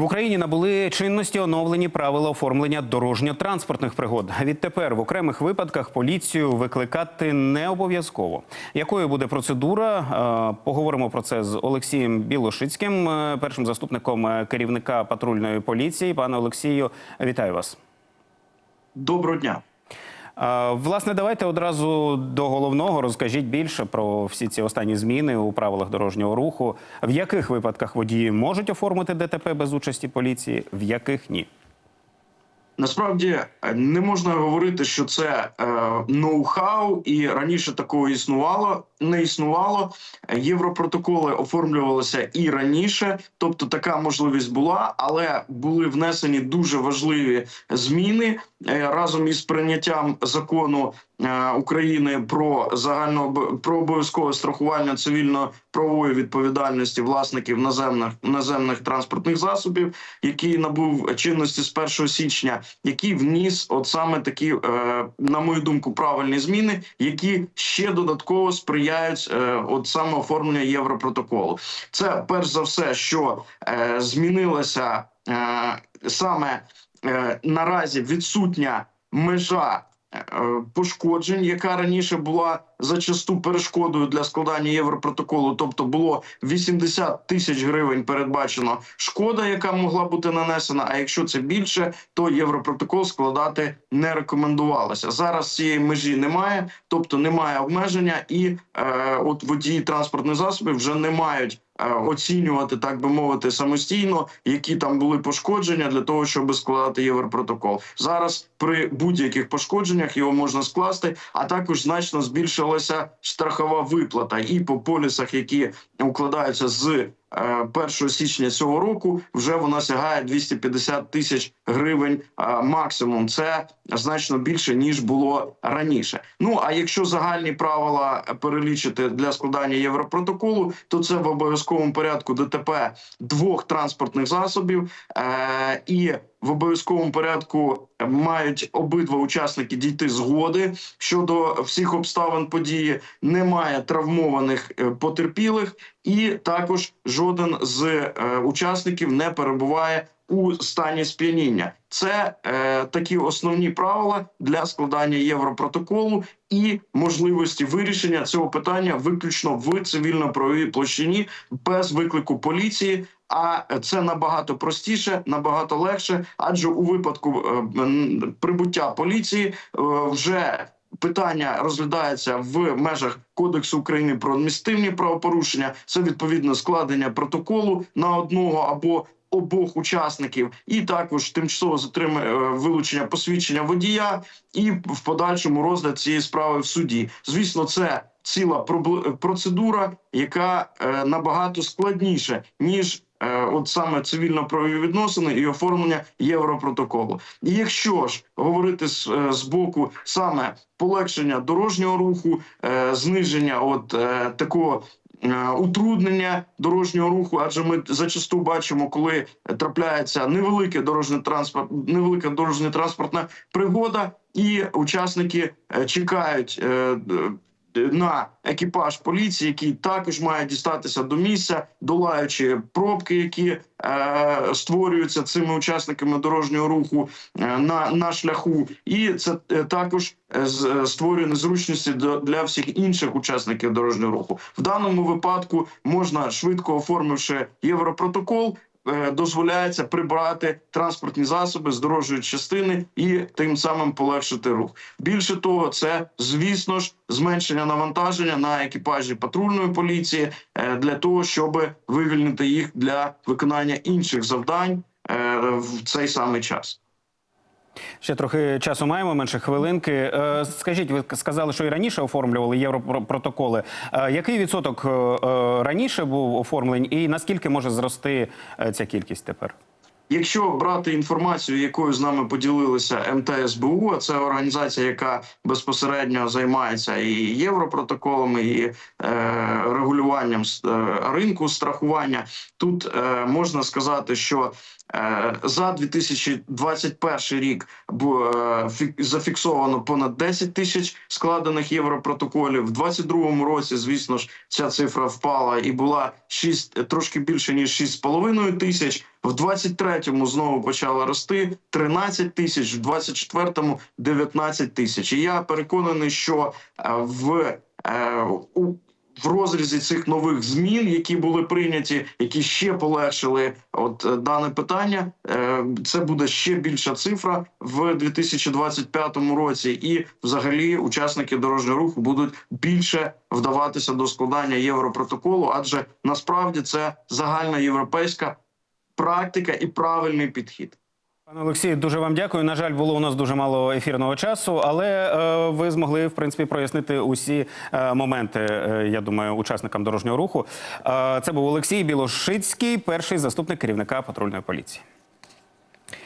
В Україні набули чинності оновлені правила оформлення дорожньо-транспортних пригод. Відтепер в окремих випадках поліцію викликати не обов'язково. Якою буде процедура? Е, Поговоримо про це з Олексієм Білошицьким, е, першим заступником е, керівника патрульної поліції. Пане Олексію, вітаю вас. Доброго дня. Власне, давайте одразу до головного розкажіть більше про всі ці останні зміни у правилах дорожнього руху. В яких випадках водії можуть оформити ДТП без участі поліції, в яких ні? Насправді е, не можна говорити, що це е, ноу-хау, і раніше такого існувало. Не існувало. Європротоколи оформлювалися і раніше, тобто така можливість була, але були внесені дуже важливі зміни е, разом із прийняттям закону України про загально про обов'язкове страхування цивільно-правової відповідальності власників наземних наземних транспортних засобів, який набув чинності з 1 січня, який вніс от саме такі, е, на мою думку, правильні зміни, які ще додатково сприяють е, от саме оформленню Європротоколу. Це перш за все, що е, змінилося е, саме е, наразі відсутня межа. Е, Пошкоджень, яка раніше була зачасту перешкодою для складання європротоколу, тобто було 80 тисяч гривень передбачено шкода, яка могла бути нанесена. А якщо це більше, то європротокол складати не рекомендувалося. Зараз цієї межі немає, тобто немає обмеження, і е, от водії транспортних засобів вже не мають. Е, Оцінювати, так би мовити, самостійно, які там були пошкодження для того, щоб складати європротокол. Зараз при будь-яких пошкодженнях його можна скласти, а також значно збільшилася страхова виплата і по полісах, які укладаються з 1 січня цього року, вже вона сягає 250 тисяч гривень е, максимум. Це значно більше ніж було раніше. Ну а якщо загальні правила перелічити для складання європротоколу, то це в обов'язковому порядку ДТП двох транспортних засобів е, і в обов'язковому порядку мають обидва учасники дійти згоди щодо всіх обставин події. Немає травмованих е, потерпілих, і також жоден з е, учасників не перебуває у стані сп'яніння. Це е, такі основні правила для складання європротоколу і можливості вирішення цього питання виключно в цивільно-правовій площині без виклику поліції. А це набагато простіше, набагато легше, адже у випадку е, прибуття поліції е, вже питання розглядається в межах Кодексу України про адміністративні правопорушення. Це відповідно складення протоколу на одного або обох учасників, і також тимчасово затримання вилучення посвідчення водія, і в подальшому розгляд цієї справи в суді. Звісно, це ціла процедура, яка е, набагато складніша ніж. Е, От саме цивільно-правові відносини і оформлення європротоколу. І якщо ж говорити з, е, з боку саме полегшення дорожнього руху, е, зниження от такого утруднення дорожнього руху, адже ми зачасту бачимо, коли трапляється невелике дорожнє транспорт, невелика дорожня транспортна пригода, і учасники чекають. На екіпаж поліції, який також має дістатися до місця, долаючи пробки, які е, створюються цими учасниками дорожнього руху е, на, на шляху, і це е, також е, е, створює незручності для всіх інших учасників дорожнього руху. В даному випадку можна швидко оформивши європротокол. Е, Дозволяється прибрати транспортні засоби з дорожньої частини і тим самим полегшити рух. Більше того, це звісно ж зменшення навантаження на екіпажі патрульної поліції е, для того, щоб вивільнити їх для виконання інших завдань е, в цей самий час. Ще трохи часу маємо, менше хвилинки. Е, Скажіть, ви сказали, що і раніше оформлювали європротоколи. Е, Який відсоток е, раніше був оформлень, і наскільки може зрости ця кількість тепер? Якщо брати інформацію, якою з нами поділилися МТСБУ, а це організація, яка безпосередньо займається і європротоколами, і е, регулюванням е, ринку страхування, тут е, можна сказати, що за 2021 рік е, фік- зафіксовано понад 10 тисяч складених європротоколів. В 2022 році, звісно ж, ця цифра впала і була 6, трошки більше ніж 6,5 тисяч. В 23-му знову почала рости 13 тисяч, в 24-му 19 тисяч. І я переконаний, що е, в е, у в розрізі цих нових змін, які були прийняті, які ще полегшили от е, дане питання, е, це буде ще більша цифра в 2025 році, і взагалі учасники дорожнього руху будуть більше вдаватися до складання європротоколу, адже насправді це загальна європейська практика і правильний підхід. Пане Олексію, дуже вам дякую. На жаль, було у нас дуже мало ефірного часу, але е, ви змогли в принципі прояснити усі е, моменти. е, я думаю, учасникам дорожнього руху. Е, це був Олексій Білошицький, перший заступник керівника патрульної поліції.